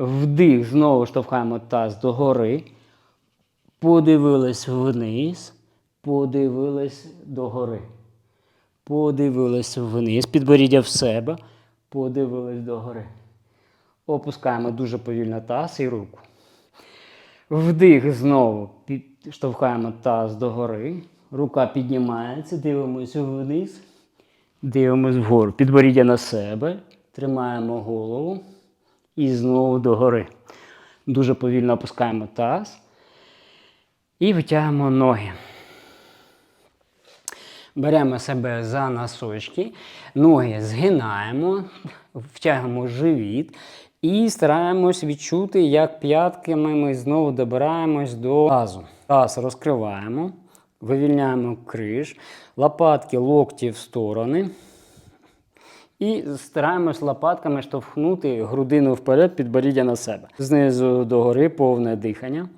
Вдих, знову штовхаємо таз догори. Подивились вниз, подивились догори. Подивились вниз, підборіддя в себе, подивились догори. Опускаємо дуже повільно таз і руку. Вдих знову штовхаємо таз догори. Рука піднімається, дивимося вниз, дивимось вгору. Підборіддя на себе, тримаємо голову і знову догори. Дуже повільно опускаємо таз і витягуємо ноги. Беремо себе за носочки, ноги згинаємо, втягуємо живіт і стараємось відчути, як п'ятками ми знову добираємось до тазу. Таз розкриваємо, вивільняємо криш, лопатки, локті в сторони. І стараємось лопатками штовхнути грудину вперед, підборіддя на себе. Знизу догори повне дихання.